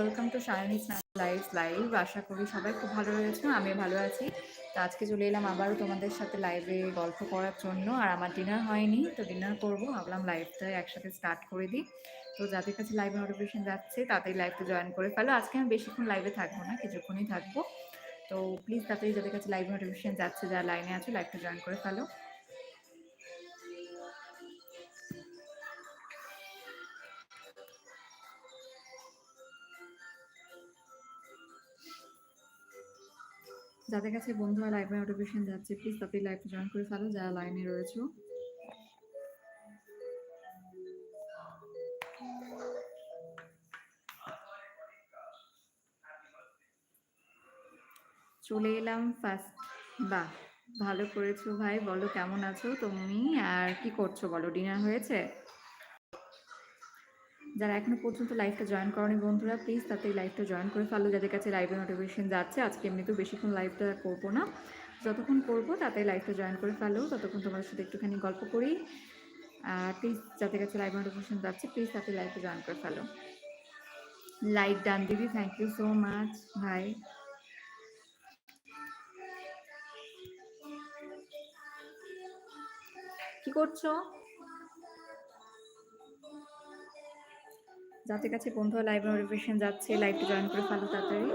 Welcome to Shayni live live আশা করি সবাই খুব ভালো রয়েছে আমি ভালো আছি। তো আজকে চলে এলাম আবারও তোমাদের সাথে লাইভে গল্প করার জন্য, আর আমার ডিনার হয়নি, তো ডিনার করব। ভাবলাম লাইভটা একসাথে স্টার্ট করে দিই। তো যাদের কাছে লাইভে নোটিফিকেশন যাচ্ছে, তাদের লাইভটা জয়েন করে ফেলো। আজকে আমি বেশিক্ষণ লাইভে থাকব না, কিছুক্ষণই থাকব। তো প্লিজ তাড়াতাড়ি যাদের কাছে লাইভ নোটিফিকেশন যাচ্ছে, যারা লাইনে আছে লাইভটা জয়েন করে ফেলো। যাদের কাছে বন্ধুরা লাইভে নোটিফিকেশন যাচ্ছে প্লিজ তাদের লাইভে জয়েন করে ফেলো, যারা লাইনে রয়েছে। চলে এলাম ফার্স্ট বাহ, ভালো করেছ ভাই, বলো কেমন আছো তুমি? আর কি করছ বলো ডিনার হয়েছে? যারা এখনও পর্যন্ত লাইভটা জয়েন করনি বন্ধুরা প্লিজ তাতে লাইভটা জয়েন করে ফেলো। যাদের কাছে লাইভের নোটিফিকেশন যাচ্ছে, আজকে এমনিতেও বেশিক্ষণ লাইভটা করব না। যতক্ষণ করব, তাতে লাইভটা জয়েন করে ফেলো। ততক্ষণ তোমার সাথে একটুখানি গল্প করি। আর প্লিজ যাদের কাছে লাইভ নোটিফিকেশন যাচ্ছে প্লিজ তাতে লাইভটা জয়েন করে ফেলো। লাইক ডান দিদি থ্যাংক ইউ সো মাচ ভাই কি করছ? যাদের কাছে বন্ধু লাইভ নোটিফিকেশন যাচ্ছে লাইভটা জয়েন করে ফেলো তাড়াতাড়ি।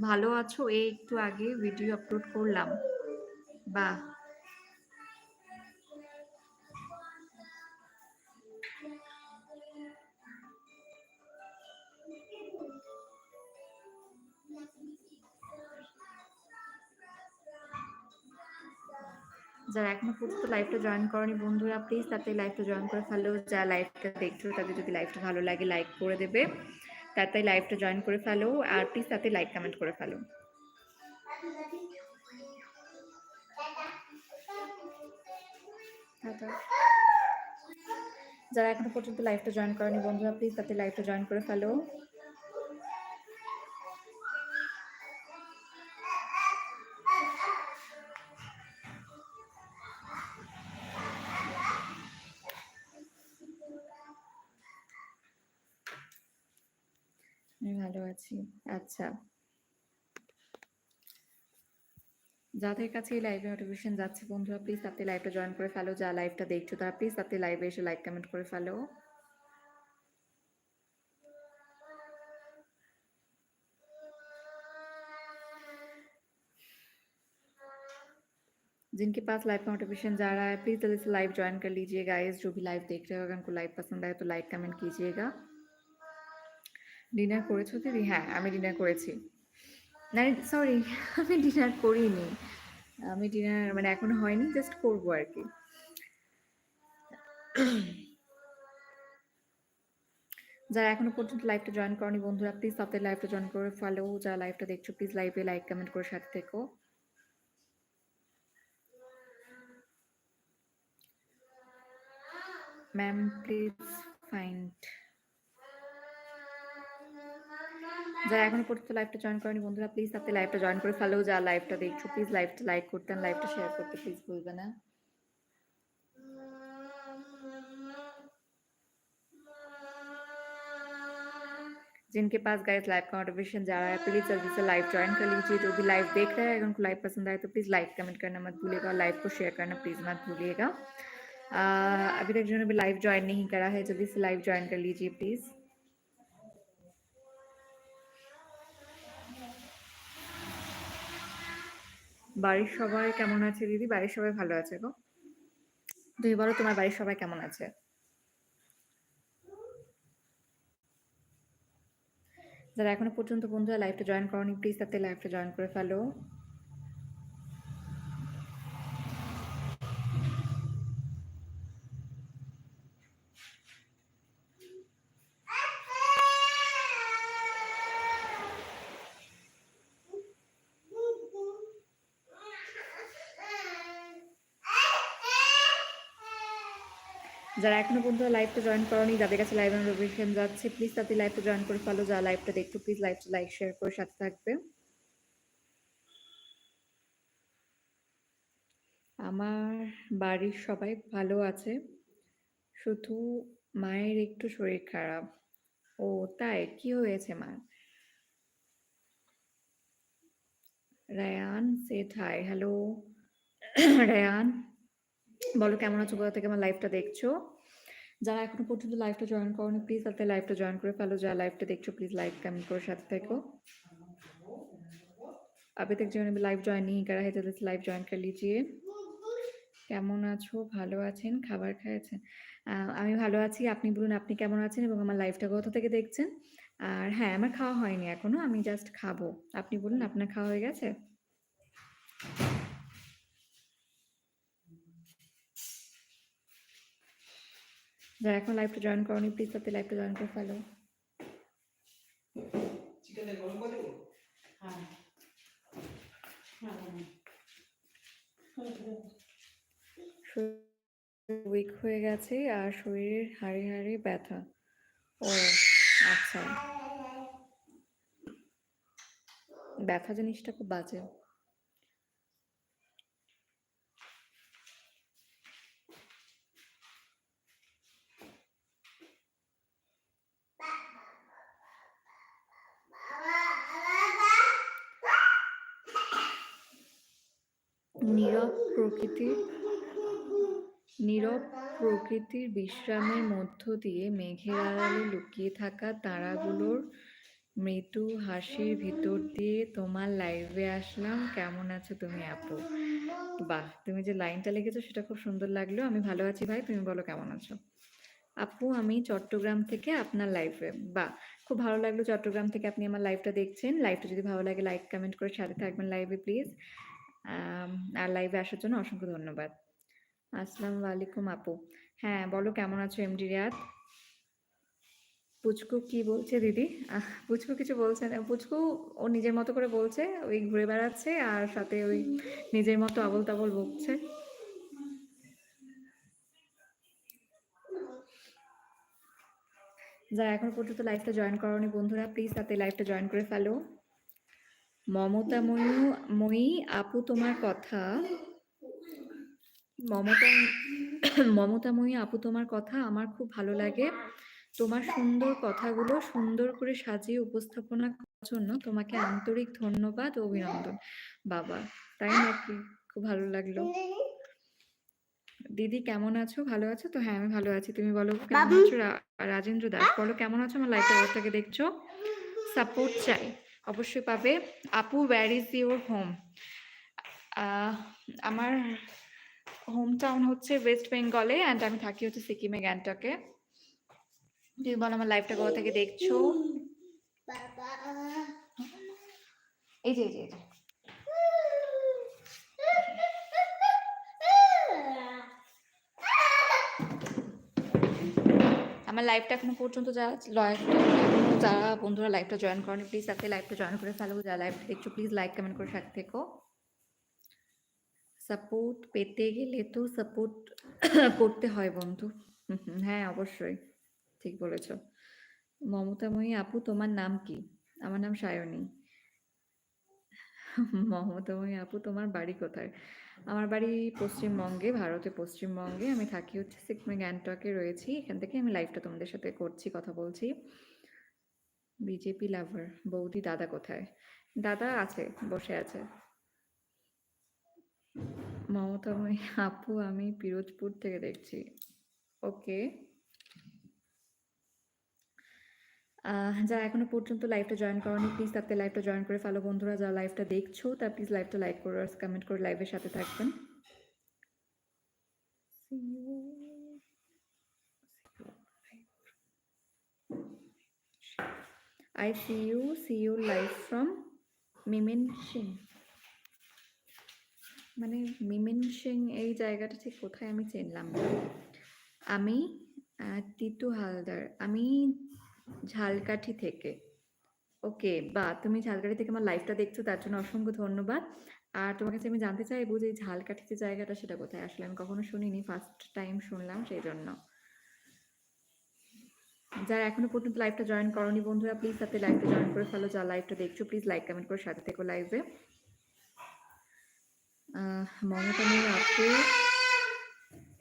ভালো আছো? এই একটু আগে ভিডিও আপলোড করলাম। বাহ! যারা এখনও পর্যন্ত লাইভটা জয়েন করেনি, বন্ধুরা প্লিজ তাতে লাইভটা জয়েন করে ফেলো। যা লাইভটা দেখছ, তাদের যদি লাইভটা ভালো লাগে লাইক করে দেবে। তাতে লাইভটা জয়েন করে ফেলো আর প্লিজ তাতে লাইক কমেন্ট করে ফেলো। যারা এখনও পর্যন্ত লাইভটা জয়েন করেনি, বন্ধুরা প্লিজ তাতে লাইভটা জয়েন করে ফেলো। আমি ভালো আছি আচ্ছা যাদের কাছে এই লাইভে নোটিফিকেশন যাচ্ছে বন্ধুরা প্লিজ তাতে লাইভটা জয়েন করে ফেলো যা লাইভটা দেখছো তারা প্লিজ তাতে লাইভে এসে লাইক কমেন্ট করে ফেলো जिनके पास लाइव नोटिफिकेशन जा रहा है प्लीज़ जल्दी से लाइव ज्वाइन कर लीजिए गाइस जो भी लाइव देख रहे हो अगर उनको लाइव पसंद आए तो लाइक कमेंट कीजिएगा ডিনার করেছ দিদি হ্যাঁ আমি ডিনার করেছি। না সরি আমি ডিনার করিনি। আমি ডিনার মানে এখনও হয়নি জাস্ট করব আর কি। যারা এখনও পর্যন্ত লাইভটা জয়েন করনি, বন্ধুরা প্লিজ তাদের লাইভটা জয়েন করে ফেলো যারা লাইভটা দেখছ প্লিজ লাইভে লাইক কমেন্ট করে সাথে থেকো। ম্যাম প্লিজ ফাইন্ড যারা এখনো পর্যন্ত লাইভটা জয়েন করেনি বন্ধুরা প্লিজ তাতে লাইভটা জয়েন করে ফেলো যা লাইভটা দেখছো প্লিজ লাইভটা লাইক করতেন লাইভটা শেয়ার করতে প্লিজ ভুলবে না जिनके पास गाइस लाइव का नोटिफिकेशन जा रहा है प्लीज जल्दी से लाइव ज्वाइन कर लीजिए जो भी लाइव देख रहे हैं अगर उनको लाइव पसंद आए तो प्लीज़ लाइक कमेंट करना मत भूलिएगा लाइव को शेयर करना प्लीज़ मत भूलिएगा अभी तक जिन्होंने भी लाइव ज्वाइन नहीं करा है जल्दी से लाइव ज्वाइन कर लीजिए प्लीज़ বাড়ির সবাই কেমন আছে, দিদি? বাড়ির সবাই ভালো আছে গো? তুমি বলো, তোমার বাড়ির সবাই কেমন আছে? যারা এখনও পর্যন্ত বন্ধুরা লাইভটা জয়েন করনি প্লিজ তাতে লাইভটা জয়েন করে ফেলো। যারা এখনও পর্যন্ত লাইভটা জয়েন করনি, যাদের কাছে লাইভ নোটিফিকেশন যাচ্ছে প্লিজ তাদের লাইভটা জয়েন করে ফেলো যারা লাইভটা দেখছ প্লিজ লাইভটা লাইক শেয়ার করে সাথে থাকবে। আমার বাড়ির সবাই ভালো আছে, শুধু মায়ের একটু শরীর খারাপ। ও, তাই? কি হয়েছে, মা? রায়ান সেট হাই হ্যালো রায়ান? বলো কেমন আছো? কোথা থেকে আমার লাইভটা দেখছ? যারা এখনও পর্যন্ত লাইভটা জয়েন করো প্লিজ তাতে লাইভটা জয়েন করে ফেলো। যারা লাইভটা দেখছ প্লিজ লাইভ কমেন্ট করে সাথে থেকো। আপনি तक जो लाइव জয়েন नहीं কারা है जल्दी লাইভ জয়েন করে লিজিয়ে। কেমন আছো? ভালো আছেন? খাবার খাইয়েছেন আমি ভালো আছি। আপনি বলুন, আপনি কেমন আছেন এবং আমার লাইফটা কোথা থেকে দেখছেন? আর হ্যাঁ আমার খাওয়া হয়নি এখনও, আমি জাস্ট খাব। আপনি বলুন, আপনার খাওয়া হয়ে গেছে? যারা এখন লাইভটা জয়েন করনি প্লিজ তাতে লাইভটা জয়েন করে ফেলো দেবো? হ্যাঁ। হ্যাঁ উইক হয়ে গেছে আর শরীরের হাড়ে হাড়ে ব্যথা। ও আচ্ছা। ব্যথা জিনিসটা খুব বাজে নীরব প্রকৃতির নীরব প্রকৃতির বিশ্রামের মধ্য দিয়ে মেঘের আড়ালে লুকিয়ে থাকা তারাগুলোর মৃদু হাসির ভিতর দিয়ে তোমার লাইভে আসলাম। কেমন আছো তুমি আপু? বাহ, তুমি যে লাইনটা লিখেছো সেটা খুব সুন্দর লাগল। আমি ভালো আছি ভাই, তুমি বলো কেমন আছো? আপু, আমি চট্টগ্রাম থেকে আপনার লাইভে বাহ, খুব ভালো লাগল চট্টগ্রাম থেকে আপনি আমার লাইভটা দেখছেন। লাইভটা যদি ভালো লাগে লাইক কমেন্ট করে সাথে থাকবেন লাইভে প্লিজ আর লাইভে আসার জন্য অসংখ্য ধন্যবাদ। আসসালামু আলাইকুম আপু। হ্যাঁ বলো কেমন আছো এমডি রিয়াদ? পুচকু কি বলছে দিদি? পুচকু কিছু বলছে না। পুচকু ও নিজের মতো করে বলছে, ওই ঘুরে বেড়াচ্ছে আর সাথে ওই নিজের মতো আবল তাবল বকছে। যারা এখন পর্যন্ত লাইভটা জয়েন করনি বন্ধুরা প্লিজ তাতে লাইভটা জয়েন করে ফেলো। মমতাময়ী ময়ী আপু তোমার কথা। মমতা মমতাময়ী আপু তোমার কথা আমার খুব ভালো লাগে। তোমার সুন্দর কথাগুলো সুন্দর করে সাজিয়ে উপস্থাপনা করার জন্য তোমাকে আন্তরিক ধন্যবাদ ও অভিনন্দন। বাবা তাই নাকি? খুব ভালো লাগল। দিদি কেমন আছো? ভালো আছো? তো হ্যাঁ আমি ভালো আছি। তুমি বলো কেমন আছো রাজেন্দ্র দাস? বলো কেমন আছো? আমার লাইফের থেকে দেখছ? সাপোর্ট চাই। অবশ্যই পাবে। আপু ওয়্যার ইজ ইউর হোম আমার হোম টাউন হচ্ছে ওয়েস্ট বেঙ্গলে অ্যান্ড আমি থাকি হচ্ছে সিকিমে গ্যাংটকে তুমি বলো আমার লাইফটা কোথা থেকে দেখছ? এই যে এই যে এই যে। আমার লাইভটা এখনও পর্যন্ত যারা লাইভটা যারা বন্ধুরা লাইভটা জয়েন করেনি প্লিজ তাকে লাইভটা জয়েন করে ফেলো যারা লাইভটা দেখছ প্লিজ লাইক কমেন্ট করে সাথে থেকো। সাপোর্ট পেতে গেলে তো সাপোর্ট করতে হয় বন্ধু। হ্যাঁ অবশ্যই, ঠিক বলেছ। মমতাময়ী আপু, তোমার নাম কি? আমার নাম সায়নী। মমতাময়ী আপু, তোমার বাড়ি কোথায়? আমার বাড়ি পশ্চিমবঙ্গে, ভারতে পশ্চিমবঙ্গে। আমি থাকি হচ্ছে সিকিমে গ্যাংটকে, রয়েছি। এখান থেকে আমি লাইভটা তোমাদের সাথে করছি, কথা বলছি। বিজেপি লাভার বৌদি দাদা কোথায়? দাদা আছে, বসে আছে। মমতাময়ী আপু, আমি পিরোজপুর থেকে দেখছি। ওকে যারা এখনও পর্যন্ত লাইভটা জয়েন করনি প্লিজ তাতে লাইভটা জয়েন করে ফেলো বন্ধুরা যারা লাইভটা দেখছ তারা প্লিজ লাইভটা লাইক করে কমেন্ট করে লাইভের সাথে থাকবেন। I see you, see you live from মিমেন Singh মানে মিমেন সিং এই জায়গাটা ঠিক কোথায় আমি চিনলাম আমি তিতু হালদার আমি ঝালকাঠি থেকে। ওকে, বা তুমি ঝালকাঠি থেকে আমার লাইভটা দেখছ, তার জন্য অসংখ্য ধন্যবাদ। আর তোমার কাছে আমি জানতে চাইব যে এই ঝালকাঠি যে জায়গাটা সেটা কোথায়? আসলে আমি কখনো শুনিনি ফার্স্ট টাইম শুনলাম সেই জন্য যারা এখনও পর্যন্ত লাইভটা জয়েন করনি বন্ধুরা প্লিজ তাতে লাইভটা জয়েন করে ফেলো যারা লাইভটা দেখছ প্লিজ লাইক কমেন্ট করে সাথে থেকো লাইভে মমতা মেয়ে আপু।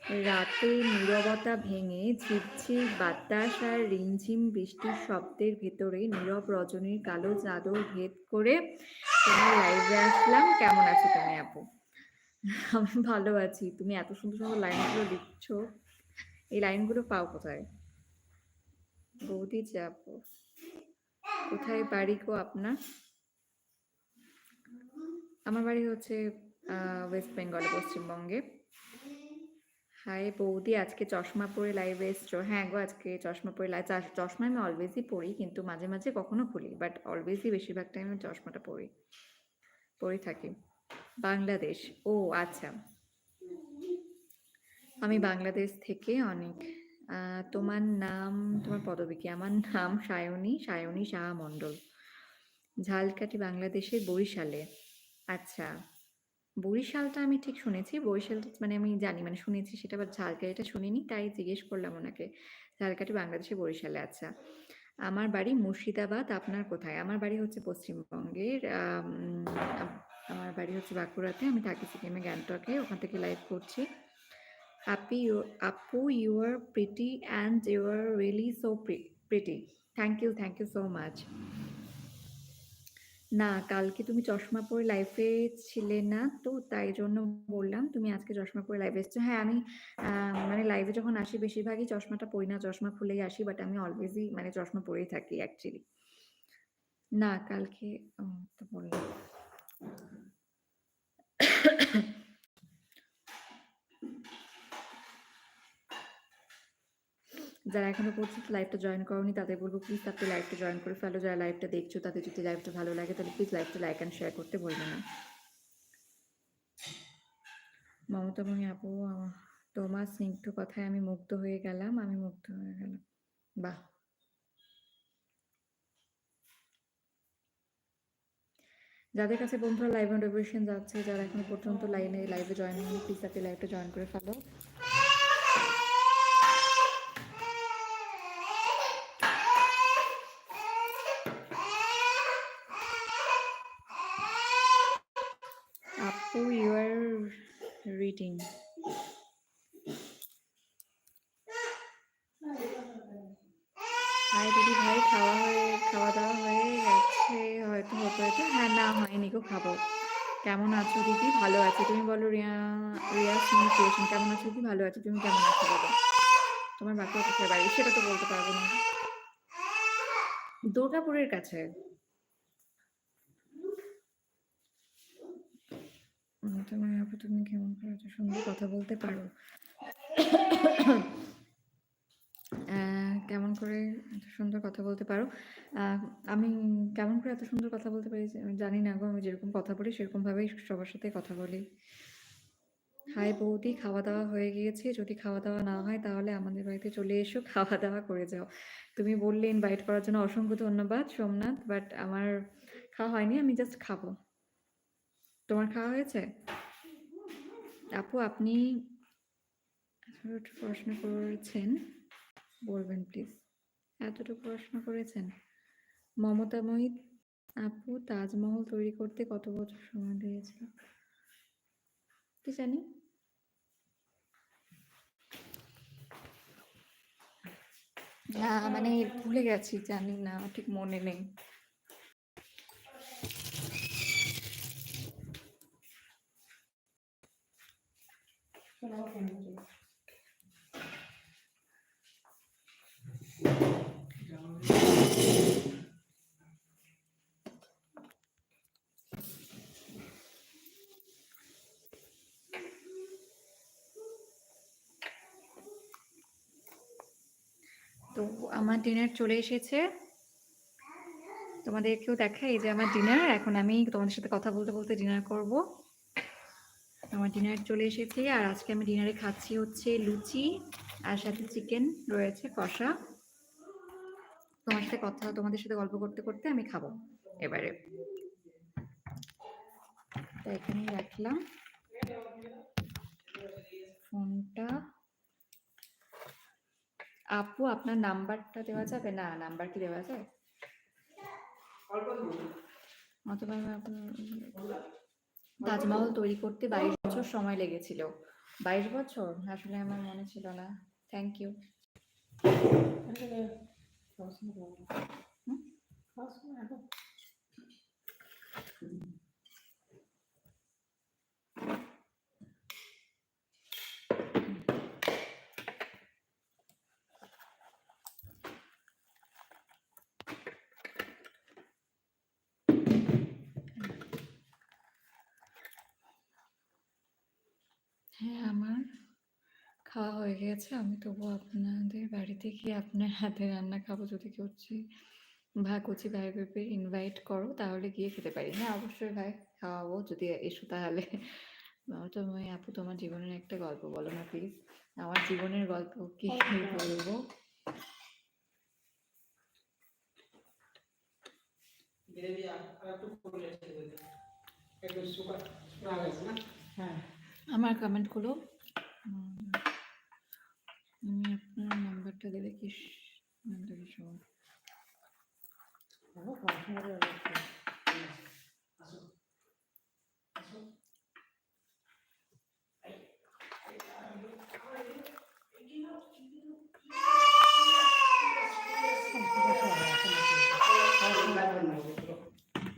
রাতে নীরবতা ভেঙে ঝিপঝিপ বাতাস আর রিমঝিম বৃষ্টির শব্দের ভেতরে নীরব রজনীর কালো চাদর ভেদ করে তোমার লাইভে আসলাম। কেমন আছো তুমি আপু? আমি ভালো আছি। তুমি এত সুন্দর সুন্দর লাইনগুলো লিখছো। এই লাইনগুলো পাও কোথায়? বৌদি আপু। কোথায় বাড়ি গো আপনার? আমার বাড়ি হচ্ছে ওয়েস্ট বেঙ্গলে পশ্চিমবঙ্গে। হাই বৌদি, আজকে চশমা পরে লাইভে এসছো। হ্যাঁ গো, আজকে চশমা পরে লাইভ চশমা আমি অলওয়েজই পরি, কিন্তু মাঝে মাঝে কখনো খুলি বাট অলওয়েজই বেশিরভাগ টাইম আমি চশমাটা পরি, পরে থাকি। বাংলাদেশ। ও আচ্ছা। আমি বাংলাদেশ থেকে অনেক। তোমার নাম, তোমার পদবী কি? আমার নাম সায়নী সায়নী সাহা মণ্ডল। ঝালকাঠি, বাংলাদেশের বরিশালে। আচ্ছা। বরিশালটা আমি ঠিক শুনেছি। বরিশালটা মানে আমি জানি মানে শুনেছি সেটা আবার ঝালকাঠিটা শুনিনি। তাই জিজ্ঞেস করলাম ওনাকে ঝালকাঠি বাংলাদেশের বরিশালে আচ্ছা। আমার বাড়ি মুর্শিদাবাদ আপনার কোথায়? আমার বাড়ি হচ্ছে পশ্চিমবঙ্গের আম, আমার বাড়ি হচ্ছে বাঁকুড়াতে। আমি থাকি সিকিমে গ্যাংটকে ওখান থেকে লাইভ করছি। হ্যাপি আপু you are pretty and you are really so pretty thank you thank you so much না, কালকে তুমি চশমা পরে লাইফে ছিলে না তো তাই জন্য বললাম তুমি আজকে চশমা পরে লাইফে এসছো। হ্যাঁ আমি মানে লাইভে যখন আসি বেশিরভাগই চশমাটা পরি না, চশমা খুলেই আসি বাট আমি অলওয়েজই মানে চশমা পরেই থাকি অ্যাকচুয়ালি না, কালকে তো বললাম। যারা এখনও পর্যন্ত লাইভটা জয়েন করনি, তাদের বলব প্লিজ তাতে লাইভটা জয়েন করে ফেলো। যারা লাইভটা দেখছ, তাদের যদি লাইভটা ভালো লাগে, তাহলে প্লিজ লাইভটা লাইক অ্যান্ড শেয়ার করতে বলবে না। মমতা মমতামণি আপু তোমার স্নিগ্ধ কথায় আমি মুগ্ধ হয়ে গেলাম, আমি মুগ্ধ হয়ে গেলাম। বাহ। যাদের কাছে বন্ধুরা লাইভ নোটিফিকেশন যাচ্ছে, যারা এখনও পর্যন্ত লাইনে লাইভে জয়েন হয়নি প্লিজ তাতে লাইভটা জয়েন করে ফেলো। আপু ইউ আর রিডিং হাই দিদি ভাই, খাওয়া হয়ে, খাওয়া দাওয়া হয়ে গেছে হয়তো, হতে হয়তো হ্যাঁ না, হয়নি গো, খাব। কেমন আছো দিদি? ভালো আছি। তুমি বলো, রিয়া রিয়া কমিউনিকেশন কেমন আছো দিদি? ভালো আছি। তুমি কেমন আছো বলো? তোমার বাকি কোথায় বাড়ি? সেটা তো বলতে পারব না। দুর্গাপুরের কাছে। তোমার আপু, তুমি কেমন? করে এত সুন্দর কথা বলতে পারো। কেমন করে এত সুন্দর কথা বলতে পারো? আমি কেমন করে এত সুন্দর কথা বলতে পারি জানি না গো, আমি যেরকম কথা বলি, সেরকম ভাবেই সবার সাথে কথা বলি। হাই বৌদি, খাওয়া দাওয়া হয়ে গিয়েছে। যদি খাওয়া দাওয়া না হয়, তাহলে আমাদের বাড়িতে চলে এসো, খাওয়া দাওয়া করে যাও। তুমি বললে ইনভাইট করার জন্য অসংখ্য ধন্যবাদ, সোমনাথ বাট আমার খাওয়া হয়নি, আমি জাস্ট খাব। তোমার খাওয়া হয়েছে? আপু, আপনি পড়াশোনা করেছেন, বলবেন প্লিজ এতটুকু পড়াশোনা করেছেন। মমতাময়ী আপু, তাজমহল তৈরি করতে কত বছর সময় লেগেছিল? কি জানি? না মানে ভুলে গেছি, জানি না, ঠিক মনে নেই। তো আমার ডিনার চলে এসেছে। তোমাদেরকেও দেখাই যে আমার ডিনার এখন আমি তোমাদের সাথে কথা বলতে বলতে ডিনার করব। আমার ডিনার চলে এসেছে। আর আজকে আমি ডিনারে খাচ্ছি হচ্ছে লুচি আর সাথে চিকেন রয়েছে কষা। তোমার সাথে কথা, তোমাদের সাথে গল্প করতে করতে আমি খাব এবারে। তাই এখানেই রাখলাম। ফোনটা। আপু, আপনার নাম্বারটা দেওয়া যাবে? না, নাম্বার কি দেওয়া যায়? অথবা তাজমহল তৈরি করতে বাইশ বছর সময় লেগেছিল। বাইশ বছর? আসলে আমার মনে ছিল না। থ্যাংক ইউ হ্যাঁ আমার খাওয়া হয়ে গেছে আমি তবু আপনাদের বাড়িতে গিয়ে আপনার হাতে রান্না খাব। যদি কেউ হচ্ছে ভা কচি ভাই ভেবে ইনভাইট করো তাহলে গিয়ে খেতে পারি। হ্যাঁ অবশ্যই ভাই খাওয়াবো যদি এসো তাহলে। তুমি আপু তোমার জীবনের একটা গল্প বলো না প্লিজ আমার জীবনের গল্প কি বলব? শুকা গেছে না? হ্যাঁ আমার কমেন্টগুলো উম, আমি আপনার নাম্বারটা দিলে কি নামটা কি আসো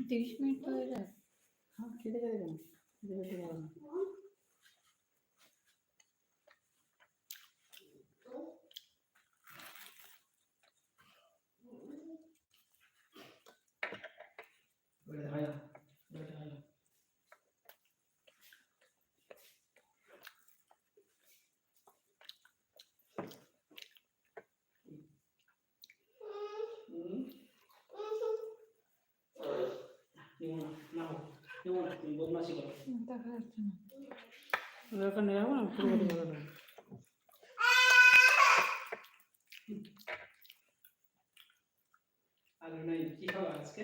তিরিশ মিনিট তো হয়ে যায় হ্যাঁ খেতে খেতে কেন খেতে খেতে যাব না ওটা হয় না ওটা হয় না হুম নিও না না হোক নিও না তুমি বদমাশি করো দেখা যাচ্ছে না। ওখানে যাব না? পুরো কথা বলে আর নাই কি খাবার আজকে?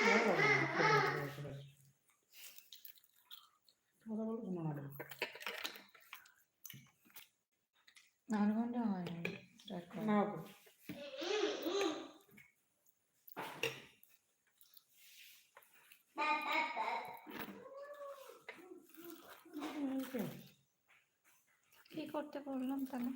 বললাম তাহলে